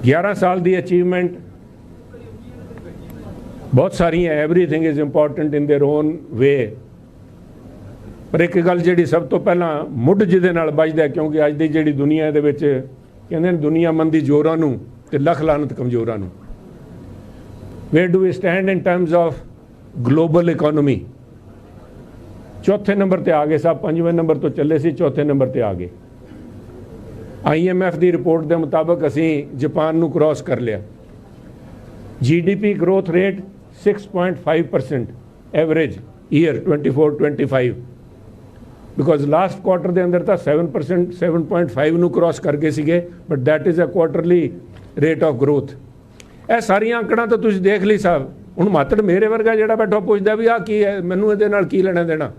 11 ਸਾਲ ਦੀ ਅਚੀਵਮੈਂਟ ਬਹੁਤ ਸਾਰੀਆਂ everything is important in their own way ਪਰ ਇੱਕ ਗੱਲ ਜਿਹੜੀ ਸਭ ਤੋਂ ਪਹਿਲਾਂ ਮੁੱਢ ਜਿਹਦੇ ਨਾਲ ਵੱਜਦਾ ਹੈ, ਕਿਉਂਕਿ ਅੱਜ ਦੀ ਜਿਹੜੀ ਦੁਨੀਆ ਦੇ ਵਿੱਚ ਕਹਿੰਦੇ ਨੇ ਦੁਨੀਆ ਮੰਦੀ ਜ਼ੋਰਾਂ ਨੂੰ ਤੇ ਲੱਖ ਲਾਨਤ ਕਮਜ਼ੋਰਾਂ ਨੂੰ where do we stand in terms of global economy ਚੌਥੇ ਨੰਬਰ ਤੇ ਆ ਗਏ ਸਾਹਿਬ ਪੰਜਵੇਂ ਨੰਬਰ ਤੋਂ ਚੱਲੇ ਸੀ ਚੌਥੇ ਨੰਬਰ ਤੇ ਆ ਗਏ ਆਈਐਮਐਫ ਦੀ ਰਿਪੋਰਟ ਦੇ ਮੁਤਾਬਕ ਅਸੀਂ ਜਾਪਾਨ ਨੂੰ ਕ੍ਰਾਸ ਕਰ ਲਿਆ। GDP growth rate 6.5% average year 24 25 because last quarter ਦੇ ਅੰਦਰ ਤਾਂ 7% 7.5 ਨੂੰ ਕ੍ਰਾਸ ਕਰ ਗਏ ਸੀਗੇ but that is a quarterly rate of growth ਇਹ ਸਾਰੀਆਂ ਅੰਕੜਾਂ ਤਾਂ ਤੁਸੀਂ ਦੇਖ ਲਈ ਸਾਹਿਬ ਹੁਣ ਮਾਤੜ ਮੇਰੇ ਵਰਗਾ ਜਿਹੜਾ ਬੈਠਾ ਪੁੱਛਦਾ ਵੀ ਆ ਕੀ ਹੈ, ਮੈਨੂੰ ਇਹਦੇ ਨਾਲ ਕੀ ਲੈਣਾ ਦੇਣਾ?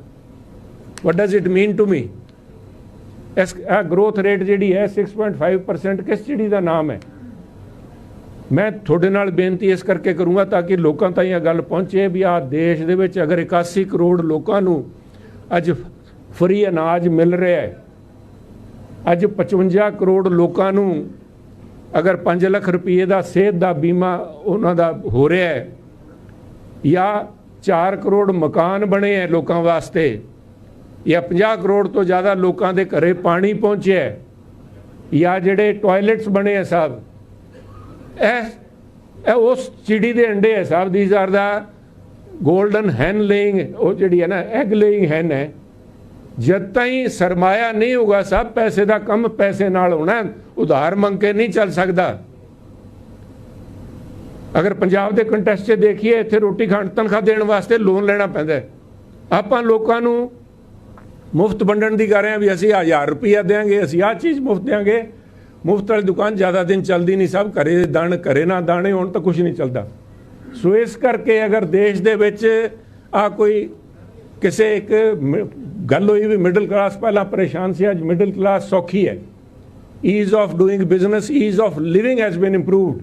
What does it mean to me is, ਇਹ ਗਰੋਥ ਰੇਟ ਜਿਹੜੀ ਹੈ 6.5% ਕਿਸ ਚਿੜੀ ਦਾ ਨਾਮ ਹੈ? ਮੈਂ ਤੁਹਾਡੇ ਨਾਲ ਬੇਨਤੀ ਇਸ ਕਰਕੇ ਕਰੂੰਗਾ ਤਾਂ ਕਿ ਲੋਕਾਂ ਤਾਈਂ ਇਹ ਗੱਲ ਪਹੁੰਚੇ ਵੀ ਆ ਦੇਸ਼ ਦੇ ਵਿੱਚ ਅਗਰ 81 ਕਰੋੜ ਲੋਕਾਂ ਨੂੰ ਅੱਜ ਫਰੀ ਅਨਾਜ ਮਿਲ ਰਿਹਾ ਹੈ, ਅੱਜ 55 ਕਰੋੜ ਲੋਕਾਂ ਨੂੰ ਅਗਰ 5 ਲੱਖ ਰੁਪਏ ਦਾ ਸਿਹਤ ਦਾ ਬੀਮਾ ਉਹਨਾਂ ਦਾ ਹੋ ਰਿਹਾ ਹੈ, ਜਾਂ 4 ਕਰੋੜ ਮਕਾਨ ਬਣੇ ਹੈ ਲੋਕਾਂ ਵਾਸਤੇ ਜਾਂ 50 ਕਰੋੜ ਤੋਂ ਜ਼ਿਆਦਾ ਲੋਕਾਂ ਦੇ ਘਰੇ ਪਾਣੀ ਪਹੁੰਚਿਆ ਜਾਂ ਜਿਹੜੇ ਟਾਇਲਟਸ ਬਣੇ ਹੈ ਸਾਹਿਬ ਇਹ ਇਹ ਉਸ ਚਿੜੀ ਦੇ ਅੰਡੇ ਹੈ ਸਾਹਿਬ these are the golden hen laying ਉਹ ਜਿਹੜੀ ਹੈ ਨਾ ਐਗ ਲੇਇੰਗ ਹੈਨ ਹੈ। ਜਦ ਤਾਈਂ ਸਰਮਾਇਆ ਨਹੀਂ ਹੋਗਾ ਸਭ ਪੈਸੇ ਦਾ ਕੰਮ ਪੈਸੇ ਨਾਲ ਹੋਣਾ, ਉਧਾਰ ਮੰਗ ਕੇ ਨਹੀਂ ਚੱਲ ਸਕਦਾ। ਅਗਰ ਪੰਜਾਬ ਦੇ ਕੰਟੈਸਟ 'ਚ ਦੇਖੀਏ, ਇੱਥੇ ਰੋਟੀ ਖਾਣ ਤਨਖਾਹ ਦੇਣ ਵਾਸਤੇ ਲੋਨ ਲੈਣਾ ਪੈਂਦਾ ਆਪਾਂ ਲੋਕਾਂ ਨੂੰ ਮੁਫਤ ਵੰਡਣ ਦੀ ਕਰ ਰਹੇ ਹਾਂ ਵੀ ਅਸੀਂ 1000 ਰੁਪਇਆ ਦੇਾਂਗੇ ਅਸੀਂ ਆਹ ਚੀਜ਼ ਮੁਫਤ ਦੇਾਂਗੇ ਮੁਫਤ ਵਾਲੀ ਦੁਕਾਨ ਜ਼ਿਆਦਾ ਦਿਨ ਚੱਲਦੀ ਨਹੀਂ, ਸਭ ਘਰੇ ਦਾਣ, ਘਰੇ ਨਾ ਦਾਣੇ, ਹੋਣ ਤਾਂ ਕੁਝ ਨਹੀਂ ਚੱਲਦਾ। ਸੋ ਇਸ ਕਰਕੇ ਅਗਰ ਦੇਸ਼ ਦੇ ਵਿੱਚ ਆ ਕੋਈ ਕਿਸੇ ਇੱਕ ਗੱਲ ਹੋਈ ਵੀ ਮਿਡਲ ਕਲਾਸ ਪਹਿਲਾਂ ਪਰੇਸ਼ਾਨ ਸੀ, ਅੱਜ ਮਿਡਲ ਕਲਾਸ ਸੌਖੀ ਹੈ। Ease of doing business ease of living has been improved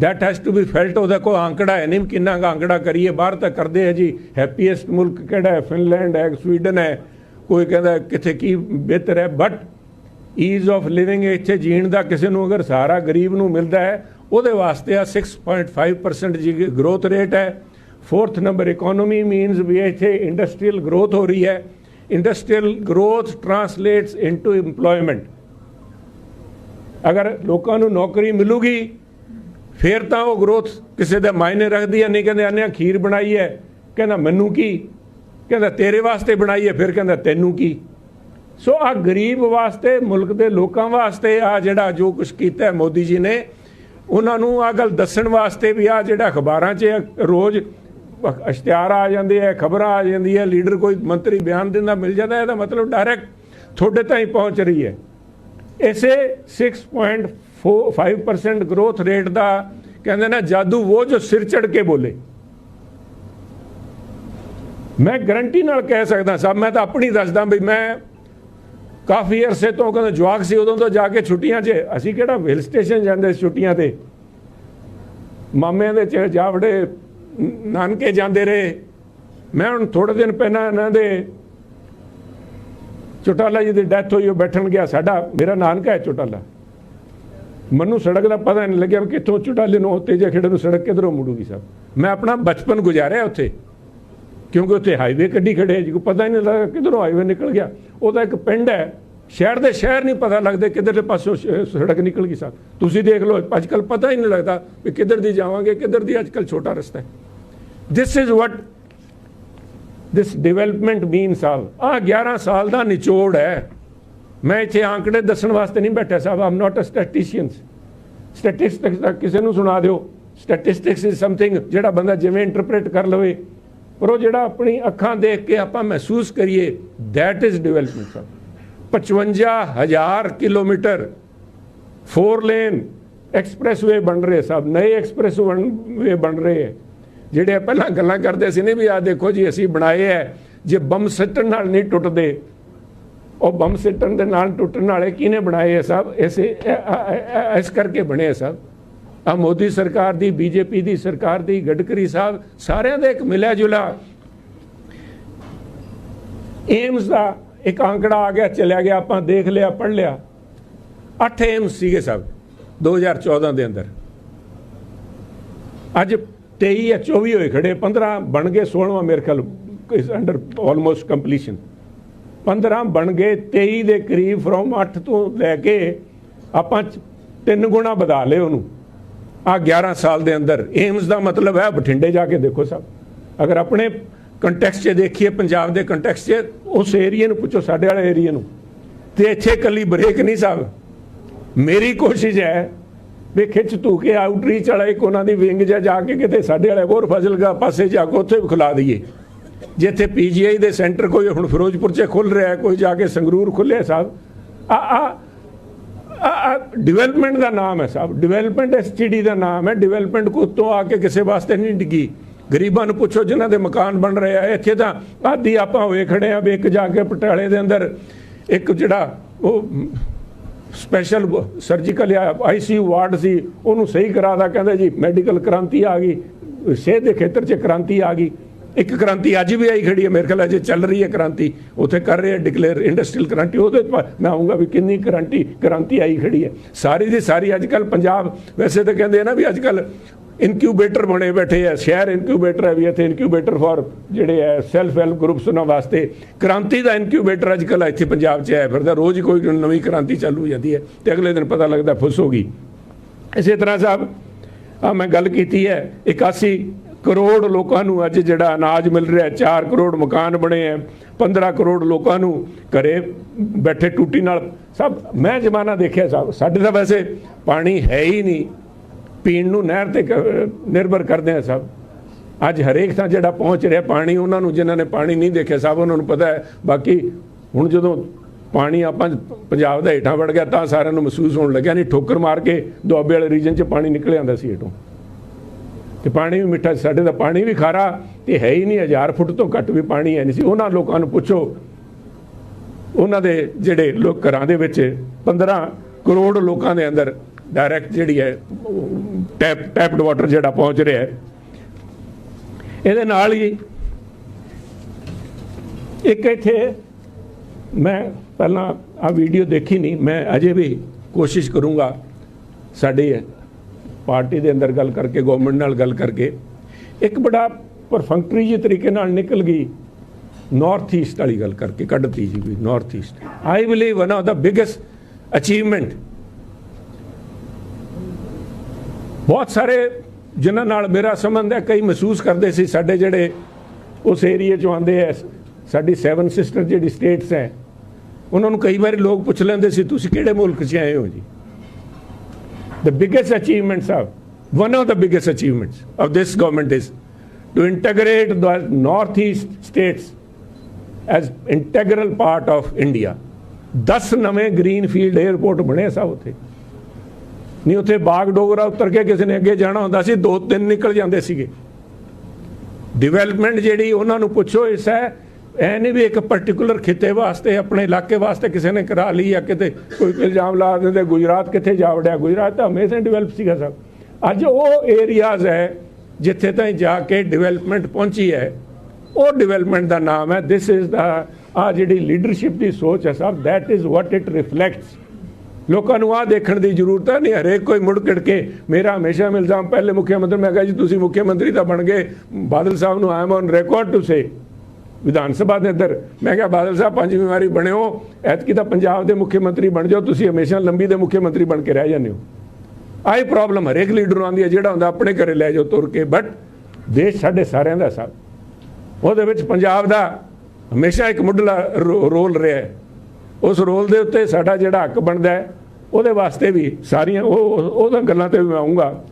that has to be felt ਉਹਦਾ ਕੋਈ ਆંકੜਾ ਹੈ ਨਹੀਂ ਕਿੰਨਾ ਕੁ ਆંકੜਾ ਕਰੀਏ। ਬਾਹਰ ਤਾਂ ਕਰਦੇ ਹੈ ਜੀ। ਹੈਪੀਐਸਟ ਮੁਲਕ ਕਿਹੜਾ ਹੈ? ਫਿਨਲੈਂਡ ਹੈ ਸਵੀਡਨ ਹੈ। ਕੋਈ ਕਹਿੰਦਾ ਕਿੱਥੇ ਕੀ ਬਿਹਤਰ ਹੈ। ਬਟ ਈਜ਼ ਆਫ ਲਿਵਿੰਗ ਇੱਥੇ ਜੀਣ ਦਾ ਕਿਸੇ ਨੂੰ ਅਗਰ ਸਾਰਾ ਗਰੀਬ ਨੂੰ ਮਿਲਦਾ ਹੈ, ਉਹਦੇ ਵਾਸਤੇ ਆ 6.5% ਜੀ ਗਰੋਥ ਰੇਟ ਹੈ। Fourth number economy means we ਇੱਥੇ ਇੰਡਸਟਰੀਅਲ ਗਰੋਥ ਹੋ ਰਹੀ ਹੈ। Industrial growth translates into EMPLOYMENT ਅਗਰ ਲੋਕਾਂ ਨੂੰ ਨੌਕਰੀ ਮਿਲੂਗੀ ਫਿਰ ਤਾਂ ਉਹ ਗਰੋਥ ਕਿਸੇ ਦੇ ਮਾਇਨੇ ਰੱਖਦੀ ਹੈ, ਨਹੀਂ ਕਹਿੰਦੇ ਆਨੇ ਖੀਰ ਬਣਾਈ ਹੈ। ਕਹਿੰਦਾ, ਮੈਨੂੰ ਕੀ? ਕਹਿੰਦਾ, ਤੇਰੇ ਵਾਸਤੇ ਬਣਾਈ ਹੈ। ਫਿਰ ਕਹਿੰਦਾ, ਤੈਨੂੰ ਕੀ? ਸੋ ਆ ਗਰੀਬ ਵਾਸਤੇ, ਮੁਲਕ ਦੇ ਲੋਕਾਂ ਵਾਸਤੇ ਆ ਜਿਹੜਾ ਜੋ ਕੁਝ ਕੀਤਾ ਮੋਦੀ ਜੀ ਨੇ, ਉਹਨਾਂ ਨੂੰ ਆ ਗੱਲ ਦੱਸਣ ਵਾਸਤੇ ਵੀ ਆ ਜਿਹੜਾ ਅਖਬਾਰਾਂ 'ਚ ਰੋਜ਼ ਇਸ਼ਤਿਹਾਰ ਆ ਜਾਂਦੇ ਆ, ਖਬਰਾਂ ਆ ਜਾਂਦੀ ਹੈ ਲੀਡਰ ਕੋਈ ਮੰਤਰੀ ਬਿਆਨ ਦਿੰਦਾ, ਮਿਲ ਜਾਂਦਾ, ਇਹਦਾ ਮਤਲਬ ਡਾਇਰੈਕਟ ਤੁਹਾਡੇ ਤਾਈਂ ਪਹੁੰਚ ਰਹੀ ਹੈ। ਇਸੇ 6.5% ਗਰੋਥ ਰੇਟ ਦਾ ਕਹਿੰਦੇ ਨਾ ਜਾਦੂ ਉਹ ਜੋ ਸਿਰ ਚੜ ਕੇ ਬੋਲੇ। ਮੈਂ ਗਰੰਟੀ ਨਾਲ ਕਹਿ ਸਕਦਾ ਸਾਹਿਬ ਮੈਂ ਤਾਂ ਆਪਣੀ ਦੱਸਦਾ ਵੀ ਮੈਂ ਕਾਫੀ ਅਰਸੇ ਤੋਂ ਕਹਿੰਦਾ ਜਵਾਕ ਸੀ, ਉਦੋਂ ਤੋਂ ਜਾ ਕੇ ਛੁੱਟੀਆਂ 'ਚ ਅਸੀਂ ਕਿਹੜਾ ਹਿਲ ਸਟੇਸ਼ਨ ਜਾਂਦੇ ਛੁੱਟੀਆਂ ਤੇ। ਮਾਮਿਆਂ ਦੇ ਚ ਜਾ ਵੜੇ ਨਾਨਕੇ ਜਾਂਦੇ ਰਹੇ। ਮੈਂ ਹੁਣ ਥੋੜੇ ਦਿਨ ਪਹਿਲਾਂ ਇਹਨਾਂ ਦੇ ਚੋਟਾਲਾ ਜੀ ਦੀ ਡੈਥ ਹੋਈ ਉਹ ਬੈਠਣ ਗਿਆ, ਸਾਡਾ, ਮੇਰਾ ਨਾਨਕਾ ਹੈ ਚੋਟਾਲਾ। ਮੈਨੂੰ ਸੜਕ ਦਾ ਪਤਾ ਨਹੀਂ ਲੱਗਿਆ ਵੀ ਕਿੱਥੋਂ ਚੋਟਾਲੇ ਨੂੰ ਤੇਜੇ ਖੇੜੇ ਨੂੰ ਸੜਕ ਕਿਧਰੋਂ ਮੁੜੂਗੀ ਸਾਹਿਬ ਮੈਂ ਆਪਣਾ ਬਚਪਨ ਗੁਜ਼ਾਰਿਆ ਉੱਥੇ। ਕਿਉਂਕਿ ਉੱਥੇ ਹਾਈਵੇ ਕੱਢੀ ਖੜੇ ਜੀ, ਕੋਈ ਪਤਾ ਹੀ ਨਹੀਂ ਲੱਗਾ ਕਿਧਰੋਂ ਹਾਈਵੇ ਨਿਕਲ ਗਿਆ। ਉਹਦਾ ਇੱਕ ਪਿੰਡ ਹੈ, ਸ਼ਹਿਰ ਦੇ ਸ਼ਹਿਰ ਨਹੀਂ ਪਤਾ ਲੱਗਦੇ ਕਿੱਧਰਲੇ ਪਾਸੋਂ ਸੜਕ ਨਿਕਲ ਗਈ ਸਾਹਿਬ ਤੁਸੀਂ ਦੇਖ ਲਓ ਅੱਜ ਕੱਲ ਪਤਾ ਹੀ ਨਹੀਂ ਲੱਗਦਾ ਵੀ ਕਿੱਧਰ ਦੀ ਜਾਵਾਂਗੇ, ਕਿੱਧਰ ਦੀ ਅੱਜ ਕੱਲ ਛੋਟਾ ਰਸਤਾ ਹੈ। This is what this development means all ਆ 11 ਸਾਲ ਦਾ ਨਿਚੋੜ ਹੈ। ਮੈਂ ਇੱਥੇ ਆંકੜੇ ਦੱਸਣ ਵਾਸਤੇ ਨਹੀਂ ਬੈਠਾ ਸਾਹਿਬ ਆਮ ਨਾਟ ਅ ਸਟੈਟਿਸ਼ੀਅਨ ਸਟੈਟਿਸਟਿਕਸ ਦਾ ਕਿਸੇ ਨੂੰ ਸੁਣਾ ਦਿਓ। ਸਟੈਟਿਸਟਿਕਸ ਇਜ਼ ਸਮਥਿੰਗ ਜਿਹੜਾ ਬੰਦਾ ਜਿਵੇਂ ਇੰਟਰਪ੍ਰੀਟ ਕਰ ਲਵੇ, ਪਰ ਉਹ ਜਿਹੜਾ ਆਪਣੀ ਅੱਖਾਂ ਦੇਖ ਕੇ ਆਪਾਂ ਮਹਿਸੂਸ ਕਰੀਏ, that ਇਜ਼ ਡਿਵੈਲਪਮੈਂਟ ਸਾਹਿਬ 55000 ਕਿਲੋਮੀਟਰ ਫੋਰ ਲੇਨ ਐਕਸਪ੍ਰੈਸਵੇ ਬਣ ਰਹੇ ਸਾਹਿਬ, ਨਏ ਐਕਸਪ੍ਰੈਸਵੇ ਬਣ ਰਹੇ ਹੈ। ਜਿਹੜੇ ਪਹਿਲਾਂ ਗੱਲਾਂ ਕਰਦੇ ਸੀ ਨੇ ਵੀ ਆ ਦੇਖੋ ਜੀ, ਅਸੀਂ ਬਣਾਏ ਹੈ, ਜੇ ਬੰਮ ਸੱਟਣ ਨਾਲ ਨਹੀਂ ਟੁੱਟਦੇ ਉਹ ਬੰਬ ਸਿੱਟਣ ਦੇ ਨਾਲ ਟੁੱਟਣ ਵਾਲੇ ਕਿਹਨੇ ਬਣਾਏ ਹੈ ਸਾਹਿਬ ਇਸੇ ਇਸ ਕਰਕੇ ਬਣੇ ਹੈ ਸਭ। ਆ ਮੋਦੀ ਸਰਕਾਰ ਦੀ, ਬੀਜੇਪੀ ਦੀ ਸਰਕਾਰ ਦੀ, ਗਡਕਰੀ ਸਾਹਿਬ, ਸਾਰਿਆਂ ਦਾ ਇੱਕ ਮਿਲਿਆ ਜੁਲਾ। ਏਮਸ ਦਾ ਇੱਕ ਅੰਕੜਾ ਆ ਗਿਆ, ਚਲਿਆ ਗਿਆ, ਆਪਾਂ ਦੇਖ ਲਿਆ ਪੜ ਲਿਆ। 8 ਏਮਸ ਸੀਗੇ ਸਭ 2014 ਦੇ ਅੰਦਰ। ਅੱਜ 23 ਜਾਂ 24 ਹੋਏ ਖੜੇ 15 ਬਣ ਗਏ 16ਵਾਂ ਮੇਰੇ ਖਿਆਲ, ਇਸ ਅੰਡਰ ਆਲਮੋਸਟ ਕੰਪਲੀਸ਼ਨ 15 ਬਣ ਗਏ 23 ਦੇ ਕਰੀਬ ਫਰੋਮ 8 ਤੋਂ ਲੈ ਕੇ ਆਪਾਂ ਤਿੰਨ ਗੁਣਾ ਵਧਾ ਲਏ ਉਹਨੂੰ। ਆ 11 ਸਾਲ ਦੇ ਅੰਦਰ। ਏਮਸ ਦਾ ਮਤਲਬ ਹੈ ਬਠਿੰਡੇ ਜਾ ਕੇ ਦੇਖੋ ਸਭ। ਅਗਰ ਆਪਣੇ ਕੰਟੈਕਸਟ 'ਚ ਦੇਖੀਏ, ਪੰਜਾਬ ਦੇ ਕੰਟੈਕਸਟ 'ਚ, ਉਸ ਏਰੀਆ ਨੂੰ ਪੁੱਛੋ, ਸਾਡੇ ਵਾਲੇ ਏਰੀਆ ਨੂੰ। ਤੇ ਇੱਥੇ ਕੱਲੀ ਬ੍ਰੇਕ ਨਹੀਂ ਸਾਹਿਬ ਮੇਰੀ ਕੋਸ਼ਿਸ਼ ਹੈ, ਵੀ ਖਿੱਚ ਧੂ ਕੇ ਆਊਟਰੀਚ ਵਾਲਾ ਇੱਕ ਉਹਨਾਂ ਦੀ ਵਿੰਗ ਜਾ ਜਾ ਕੇ ਕਿਤੇ ਸਾਡੇ ਵਾਲੇ ਹੋਰ ਫਜ਼ਲਗਾ ਪਾਸੇ ਜਾ ਕੇ ਉੱਥੇ ਖਿਲਾ ਖੁਲਾ ਦਈਏ। ਜਿੱਥੇ ਪੀਜੀਆਈ ਦੇ ਸੈਂਟਰ ਕੋਈ ਹੁਣ ਫਿਰੋਜ਼ਪੁਰ 'ਚ ਖੁੱਲ ਰਿਹਾ, ਕੋਈ ਜਾ ਕੇ ਸੰਗਰੂਰ ਖੁੱਲਿਆ ਸਾਹਿਬ ਆ ਆ ਡਿਵੈਲਪਮੈਂਟ ਦਾ ਨਾਮ ਹੈ ਸਾਹਿਬ ਡਿਵੈਲਪਮੈਂਟ ਐਸਟੀਡੀ ਦਾ ਨਾਮ ਹੈ। ਡਿਵੈਲਪਮੈਂਟ ਕੋ ਤੋਂ ਆ ਕੇ ਕਿਸੇ ਵਾਸਤੇ ਨਹੀਂ ਡਿੱਗੀ। ਗਰੀਬਾਂ ਨੂੰ ਪੁੱਛੋ ਜਿਨ੍ਹਾਂ ਦੇ ਮਕਾਨ ਬਣ ਰਹੇ ਆ। ਇੱਥੇ ਤਾਂ ਆਦੀ ਆਪਾਂ ਹੋਏ ਖੜੇ ਆ ਵੀ ਇੱਕ ਜਾ ਕੇ ਪਟਿਆਲੇ ਦੇ ਅੰਦਰ ਇੱਕ ਜਿਹੜਾ ਉਹ ਸਪੈਸ਼ਲ ਸਰਜੀਕਲ ਆਈਸੀਯੂ ਵਾਰਡ ਸੀ, ਉਹਨੂੰ ਸਹੀ ਕਰਾਦਾ ਕਹਿੰਦੇ ਜੀ ਮੈਡੀਕਲ ਕ੍ਰਾਂਤੀ ਆ ਗਈ, ਸਿਹਤ ਦੇ ਖੇਤਰ 'ਚ ਕ੍ਰਾਂਤੀ ਆ ਗਈ। ਇੱਕ ਕ੍ਰਾਂਤੀ ਅੱਜ ਵੀ ਆਈ ਖੜੀ ਹੈ, ਮੇਰੇ ਖਿਆਲ ਅਜੇ ਚੱਲ ਰਹੀ ਹੈ ਕ੍ਰਾਂਤੀ। ਉੱਥੇ ਕਰ ਰਹੇ ਆ ਡਿਕਲੇਅਰ ਇੰਡਸਟਰੀਅਲ ਕ੍ਰਾਂਤੀ। ਉਹਦੇ 'ਚ ਮੈਂ ਆਉਂਗਾ ਵੀ ਕਿੰਨੀ ਕ੍ਰਾਂਤੀ ਕ੍ਰਾਂਤੀ ਆਈ ਖੜੀ ਹੈ। ਸਾਰੀ ਦੀ ਸਾਰੀ ਅੱਜ ਕੱਲ ਪੰਜਾਬ ਵੈਸੇ ਤਾਂ ਕਹਿੰਦੇ ਆ ਨਾ ਵੀ ਅੱਜ ਕੱਲ ਇਨਕਿਊਬੇਟਰ ਬਣੇ ਬੈਠੇ ਆ, ਸ਼ਹਿਰ ਇਨਕਿਊਬੇਟਰ ਹੈ ਵੀ ਇੱਥੇ ਇਨਕਿਊਬੇਟਰ ਫॉर ਜਿਹੜੇ ਹੈ ਸੈਲਫ ਹੈਲਪ ਗਰੁੱਪਸ ਉਹਨਾਂ ਵਾਸਤੇ। ਕ੍ਰਾਂਤੀ ਦਾ ਇਨਕਿਊਬੇਟਰ ਅੱਜ ਕੱਲ ਇੱਥੇ ਪੰਜਾਬ 'ਚ ਆਇਆ ਫਿਰਦਾ ਰੋਜ਼ ਕੋਈ ਨਵੀਂ ਕ੍ਰਾਂਤੀ ਚਾਲੂ ਹੋ ਜਾਂਦੀ ਹੈ ਤੇ ਅਗਲੇ ਦਿਨ ਪਤਾ ਲੱਗਦਾ ਫੁੱਸ ਹੋ ਗਈ। ਇਸੇ ਤਰ੍ਹਾਂ ਸਾਹਿਬ ਆ ਮੈਂ ਗੱਲ ਕੀਤੀ ਹੈ 81 ਕਰੋੜ ਲੋਕਾਂ ਨੂੰ ਅੱਜ ਜਿਹੜਾ ਅਨਾਜ ਮਿਲ ਰਿਹਾ 4 ਕਰੋੜ ਮਕਾਨ ਬਣੇ ਹੈ 15 ਕਰੋੜ ਲੋਕਾਂ ਨੂੰ ਘਰੇ ਬੈਠੇ ਟੂਟੀ ਨਾਲ। ਸਭ, ਮੈਂ ਜ਼ਮਾਨਾ ਦੇਖਿਆ ਸਾਹਿਬ ਸਾਡੇ ਤਾਂ ਵੈਸੇ ਪਾਣੀ ਹੈ ਹੀ ਨਹੀਂ। ਪੀਣ ਨੂੰ ਨਹਿਰ ਤੇ ਨਿਰਭਰ ਕਰਦੇ ਆ ਸਭ। ਅੱਜ ਹਰੇਕ ਥਾਂ ਜਿਹੜਾ ਪਹੁੰਚ ਰਿਹਾ ਪਾਣੀ, ਉਹਨਾਂ ਨੂੰ ਜਿਨ੍ਹਾਂ ਨੇ ਪਾਣੀ ਨਹੀਂ ਦੇਖਿਆ, ਸਭ ਉਹਨਾਂ ਨੂੰ ਪਤਾ ਹੈ। ਬਾਕੀ ਹੁਣ ਜਦੋਂ ਪਾਣੀ ਆਪਾਂ ਪੰਜਾਬ ਦਾ ਹੇਠਾਂ ਵੜ ਗਿਆ, ਤਾਂ ਸਾਰਿਆਂ ਨੂੰ ਮਹਿਸੂਸ ਹੋਣ ਲੱਗਿਆ, ਨਹੀਂ ਠੋਕਰ ਮਾਰ ਕੇ ਦੁਆਬੇ ਵਾਲੇ ਰੀਜਨ 'ਚ ਪਾਣੀ ਨਿਕਲ ਆਉਂਦਾ ਸੀ ਹੇਠੋਂ। ਤੇ ਪਾਣੀ ਵੀ ਮਿੱਠਾ ਸਾਡੇ ਦਾ ਪਾਣੀ ਵੀ ਖਾਰਾ ਤੇ ਹੈ ਹੀ ਨਹੀਂ 1000 ਫੁੱਟ ਤੋਂ ਘੱਟ ਵੀ ਪਾਣੀ ਹੈ ਨਹੀਂ ਸੀ। ਉਹਨਾਂ ਲੋਕਾਂ ਨੂੰ ਪੁੱਛੋ, ਉਹਨਾਂ ਦੇ ਜਿਹੜੇ ਲੋਕ ਘਰਾਂ ਦੇ ਵਿੱਚ 15 ਕਰੋੜ ਲੋਕਾਂ ਦੇ ਅੰਦਰ ਡਾਇਰੈਕਟ ਜਿਹੜੀ ਹੈ ਟੈਪ ਟੈਪਡ ਵਾਟਰ ਜਿਹੜਾ ਪਹੁੰਚ ਰਿਹਾ ਹੈ। ਇਹਦੇ ਨਾਲ ਹੀ ਇੱਕ ਇੱਥੇ ਮੈਂ ਪਹਿਲਾਂ ਆ ਵੀਡੀਓ ਦੇਖੀ ਨਹੀਂ, ਮੈਂ ਅਜੇ ਵੀ ਕੋਸ਼ਿਸ਼ ਕਰੂੰਗਾ ਸਾਡੀ ਪਾਰਟੀ ਦੇ ਅੰਦਰ ਗੱਲ ਕਰਕੇ ਗਵਰਨਮੈਂਟ ਨਾਲ ਗੱਲ ਕਰਕੇ, ਇੱਕ ਬੜਾ ਪਰਫੰਕਟਰੀ ਜਿਹੇ ਤਰੀਕੇ ਨਾਲ ਨਿਕਲ ਗਈ ਨਾਰਥ ਈਸਟ ਵਾਲੀ ਗੱਲ ਕਰਕੇ, ਕੱਢਤੀ ਜੀ ਵੀ north east I believe one of the biggest achievement ਬਹੁਤ ਸਾਰੇ ਜਿਨ੍ਹਾਂ ਨਾਲ ਮੇਰਾ ਸੰਬੰਧ ਹੈ, ਕਈ ਮਹਿਸੂਸ ਕਰਦੇ ਸੀ ਸਾਡੇ ਜਿਹੜੇ ਉਸ ਏਰੀਆ ਚੋਂ ਆਉਂਦੇ ਐ, ਸਾਡੀ ਸੈਵਨ ਸਿਸਟਰ ਜਿਹੜੀ ਸਟੇਟਸ ਹੈ ਉਹਨਾਂ ਨੂੰ ਕਈ ਵਾਰੀ ਲੋਕ ਪੁੱਛ ਲੈਂਦੇ ਸੀ, ਤੁਸੀਂ ਕਿਹੜੇ ਮੁਲਕ 'ਚ ਆਏ ਹੋ ਜੀ? The biggest achievements of one of the biggest achievements of this government is to integrate the northeast states as integral part of India 10 ਨਵੇਂ ਗ੍ਰੀਨਫੀਲਡ 에ਅਰਪੋਰਟ ਬਣੇ ਸਭ ਉੱਥੇ ਨਹੀਂ ਉੱਥੇ ਬਾਗ ਡੋਗਰਾ ਉਤਰ ਕੇ ਕਿਸੇ ਨੇ ਅੱਗੇ ਜਾਣਾ ਹੁੰਦਾ ਸੀ ਦੋ ਤਿੰਨ ਨਿਕਲ ਜਾਂਦੇ ਸੀਗੇ ਡਿਵੈਲਪਮੈਂਟ ਜਿਹੜੀ ਉਹਨਾਂ ਨੂੰ ਪੁੱਛੋ ਇਸ ਹੈ ਐ ਨਹੀਂ ਵੀ ਇੱਕ ਪਾਰਟਿਕੂਲਰ ਖਿੱਤੇ ਵਾਸਤੇ, ਆਪਣੇ ਇਲਾਕੇ ਵਾਸਤੇ ਕਿਸੇ ਨੇ ਕਰਾ ਲਈ ਆ ਕਿਤੇ ਕੋਈ ਇਲਜ਼ਾਮ ਲਾ ਦਿੰਦੇ, ਗੁਜਰਾਤ ਕਿੱਥੇ ਜਾ ਵੜਿਆ? ਗੁਜਰਾਤ ਤਾਂ ਹਮੇਸ਼ਾ ਡਿਵੈਲਪ ਸੀਗਾ ਸਭ। ਅੱਜ ਉਹ ਏਰੀਆਜ਼ ਹੈ ਜਿੱਥੇ ਤਾਂ ਜਾ ਕੇ ਡਿਵੈਲਪਮੈਂਟ ਪਹੁੰਚੀ ਹੈ। ਉਹ ਡਿਵੈਲਪਮੈਂਟ ਦਾ ਨਾਮ ਹੈ ਥਿਸ ਇਜ਼ ਦਾ ਆ ਜਿਹੜੀ ਲੀਡਰਸ਼ਿਪ ਦੀ ਸੋਚ ਹੈ ਸਭ, that is what it reflects ਲੋਕਾਂ ਨੂੰ ਆ ਦੇਖਣ ਦੀ ਜ਼ਰੂਰਤ ਹੈ, ਨਹੀਂ ਹਰੇਕ ਕੋਈ ਮੁੜ ਕਿੜ ਕੇ ਮੇਰਾ ਹਮੇਸ਼ਾ ਇਲਜ਼ਾਮ, ਪਹਿਲੇ ਮੁੱਖ ਮੰਤਰੀ, ਮੈਂ ਕਹਾਂ ਜੀ ਤੁਸੀਂ ਮੁੱਖ ਮੰਤਰੀ ਤਾਂ ਬਣ ਗਏ। ਬਾਦਲ ਸਾਹਿਬ ਨੂੰ I am on record to say Vidhan Sabha ਦੇ ਅੰਦਰ। ਮੈਂ ਕਿਹਾ, ਬਾਦਲ ਸਾਹਿਬ ਪੰਜਵੀਂ ਵਾਰੀ ਬਣਿਓ। ਐਤਕੀ ਤਾਂ ਪੰਜਾਬ ਦੇ ਮੁੱਖ ਮੰਤਰੀ ਬਣ ਜਾਓ। ਤੁਸੀਂ ਹਮੇਸ਼ਾ ਲੰਬੀ ਦੇ ਮੁੱਖ ਮੰਤਰੀ ਬਣ ਕੇ ਰਹਿ ਜਾਂਦੇ ਹੋ। ਆਈ ਪ੍ਰੋਬਲਮ ਹਰੇਕ ਲੀਡਰ ਨੂੰ ਆਉਂਦੀ ਹੈ, ਜਿਹੜਾ ਹੁੰਦਾ ਆਪਣੇ ਘਰੇ ਲੈ ਜਾਓ ਤੁਰ ਕੇ। ਬਟ ਦੇਸ਼ ਸਾਡੇ ਸਾਰਿਆਂ ਦਾ ਸਭ ਉਹਦੇ ਵਿੱਚ ਪੰਜਾਬ ਦਾ ਹਮੇਸ਼ਾ ਇੱਕ ਮੁੱਢਲਾ ਰੋ- ਰੋਲ ਰਿਹਾ ਹੈ। ਉਸ ਰੋਲ ਦੇ ਉੱਤੇ ਸਾਡਾ ਜਿਹੜਾ ਹੱਕ ਬਣਦਾ ਹੈ, ਉਹਦੇ ਵਾਸਤੇ ਵੀ ਸਾਰੀਆਂ, ਉਹ, ਉਹ- ਗੱਲਾਂ ਤੇ ਵੀ ਮੈਂ ਆਉਂਗਾ